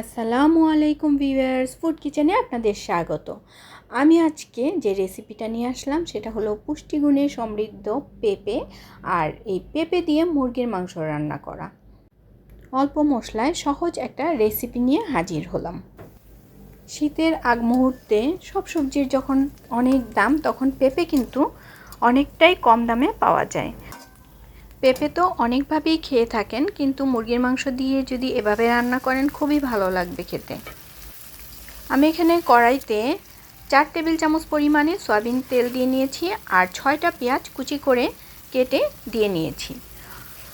আসসালামু আলাইকুম viewers, food কিচেনে আপনাদের স্বাগত। আমি আজকে যে রেসিপিটা নিয়ে আসলাম, সেটা হলো পুষ্টিগুণে সমৃদ্ধ পেঁপে আর এই পেঁপে দিয়ে মুরগির মাংস রান্না করা। অল্প মশলায় সহজ একটা রেসিপি নিয়ে হাজির হলাম। শীতের আগ মুহূর্তে সব সবজির যখন অনেক দাম, তখন পেঁপে কিন্তু অনেকটাই কম দামে পাওয়া যায়। পেঁপে তো অনেকভাবেই খেয়ে থাকেন, কিন্তু মুরগির মাংস দিয়ে যদি এভাবে রান্না করেন খুবই ভালো লাগবে খেতে। আমি এখানে কড়াইতে চার টেবিল চামচ পরিমাণে সয়াবিন তেল দিয়ে নিয়েছি আর ছয়টা পেঁয়াজ কুচি করে কেটে দিয়ে নিয়েছি।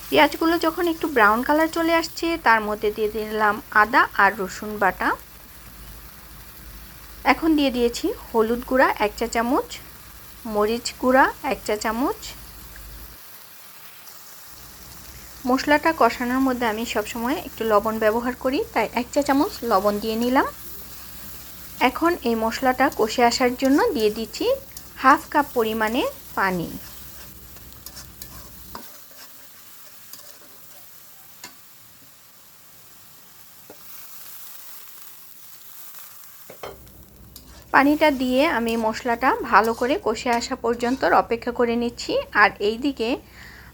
পেঁয়াজগুলো যখন একটু ব্রাউন কালার চলে আসছে, তার মধ্যে দিয়ে দিলাম আদা আর রসুন বাটা। এখন দিয়ে দিয়েছি হলুদ গুঁড়া এক চা চামচ, মরিচ গুঁড়া এক চা চামচ মশলাটা কষানোর মধ্যে আমি সবসময় একটু লবণ ব্যবহার করি, তাই এক চা চামচ লবণ দিয়ে নিলাম। এখন এই মশলাটা কষে আসার জন্য দিয়ে দিচ্ছি হাফ কাপ পরিমাণে পানি। পানিটা দিয়ে আমি মশলাটা ভালো করে কষে আসা পর্যন্ত অপেক্ষা করে নিচ্ছি। আর এই দিকে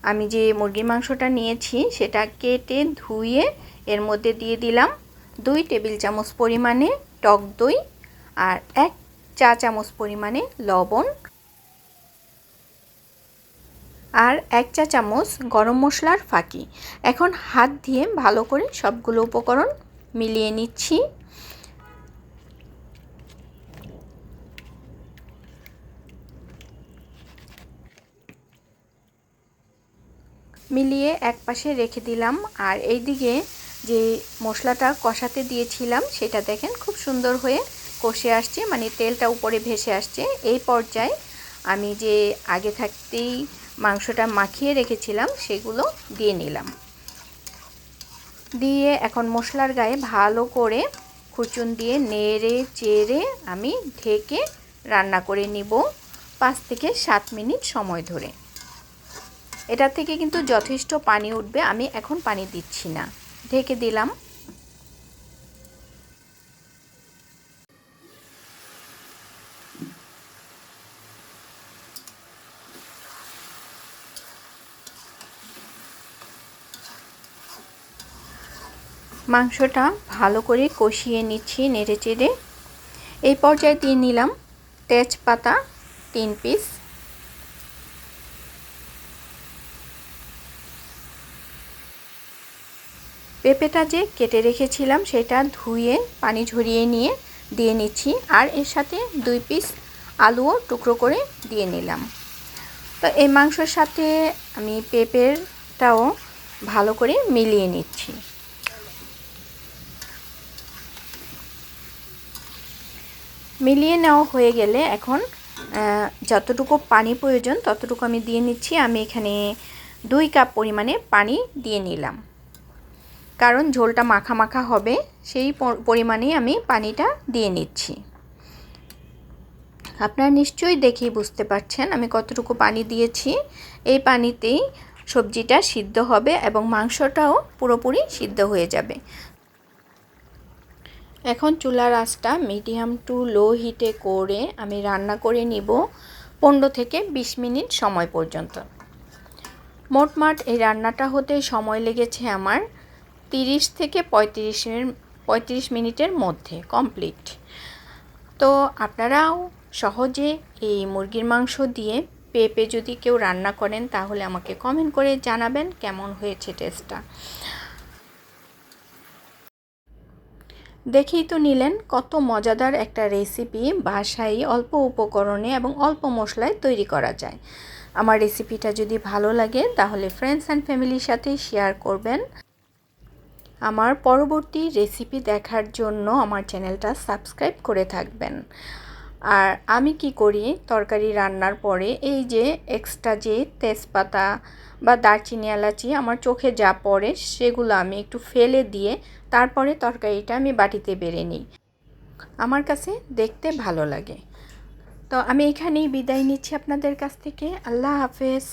আমি যে মুরগির মাংসটা নিয়েছি, সেটা কেটে ধুয়ে এর মধ্যে দিয়ে দিলাম দুই টেবিল চামচ পরিমাণে টক দই আর এক চা চামচ পরিমাণে লবণ আর এক চা চামচ গরম মশলার ফাঁকি। এখন হাত দিয়ে ভালো করে সবগুলো উপকরণ মিলিয়ে নিচ্ছি। মিলিয়ে এক পাশে রেখে দিলাম। আর এই দিকে যে মশলাটা কষাতে দিয়েছিলাম, সেটা দেখেন খুব সুন্দর হয়ে কষে আসছে মানে তেলটা উপরে ভেসে আসছে। এই পর্যায়ে আমি যে আগে থাকতেই মাংসটা মাখিয়ে রেখেছিলাম, সেগুলো দিয়ে নিলাম। দিয়ে এখন মশলার গায়ে ভালো করে খুচুন দিয়ে নেড়ে চেড়ে আমি ঢেকে রান্না করে নিব পাঁচ থেকে সাত মিনিট সময় ধরে। এটা থেকে কিন্তু যথেষ্ট পানি উঠবে, আমি এখন পানি দিচ্ছি না। ঢেকে দিলাম। মাংসটা ভালো করে কষিয়ে নিচ্ছি নেড়ে চেড়ে এই পর্যায়ে দিয়ে নিলাম তেজপাতা, তিন পিস পেঁপেটা যে কেটে রেখেছিলাম সেটা ধুয়ে, পানি ঝরিয়ে নিয়ে দিয়ে নিচ্ছি আর এর সাথে দুই পিস আলুও টুকরো করে দিয়ে নিলাম। তো এই মাংসর সাথে আমি পেঁপেরটাও ভালো করে মিলিয়ে নিচ্ছি। মিলিয়ে নেওয়া হয়ে গেলে এখন যতটুকু পানি প্রয়োজন ততটুকু আমি দিয়ে নিচ্ছি। আমি এখানে দুই কাপ পরিমাণে পানি দিয়ে নিলাম। কারণ ঝোলটা মাখা মাখা হবে, সেই পরিমাণেই আমি পানিটা দিয়ে নিচ্ছি। আপনারা নিশ্চয়ই দেখেই বুঝতে পারছেন আমি কতটুকু পানি দিয়েছি। এই পানিতেই সবজিটা সিদ্ধ হবে এবং মাংসটাও পুরোপুরি সিদ্ধ হয়ে যাবে। এখন চুলার আঁচটা মিডিয়াম টু লো হিটে করে আমি রান্না করে নিব পনেরো থেকে ২০ মিনিট সময় পর্যন্ত। মোটমাট এই রান্নাটা হতে সময় লেগেছে আমার তিরিশ থেকে পঁয়ত্রিশের পঁয়ত্রিশ মিনিটের মধ্যে কমপ্লিট তো আপনারাও সহজে এই মুরগির মাংস দিয়ে পেঁপে যদি কেউ রান্না করেন, তাহলে আমাকে কমেন্ট করে জানাবেন কেমন হয়েছে টেস্টটা দেখেই তো নিলেন কত মজাদার একটা রেসিপি বাসায় অল্প উপকরণে এবং অল্প মশলায় তৈরি করা যায়। আমার রেসিপিটা যদি ভালো লাগে, তাহলে ফ্রেন্ডস অ্যান্ড ফ্যামিলির সাথে শেয়ার করবেন। আমার পরবর্তী রেসিপি দেখার জন্য আমার চ্যানেলটা সাবস্ক্রাইব করে থাকবেন। আর আমি কি করি, তরকারি রান্নার পরে এই যে এক্সট্রা যে তেজপাতা বা দারচিনি এলাচি আমার চোখে যা পড়ে সেগুলো আমি একটু ফেলে দিয়ে তারপরে তরকারিটা আমি বাটিতে বেড়ে নিই। আমার কাছে দেখতে ভালো লাগে। তো আমি এখানেই বিদায় নিচ্ছি আপনাদের কাছ থেকে। আল্লাহ হাফেজ।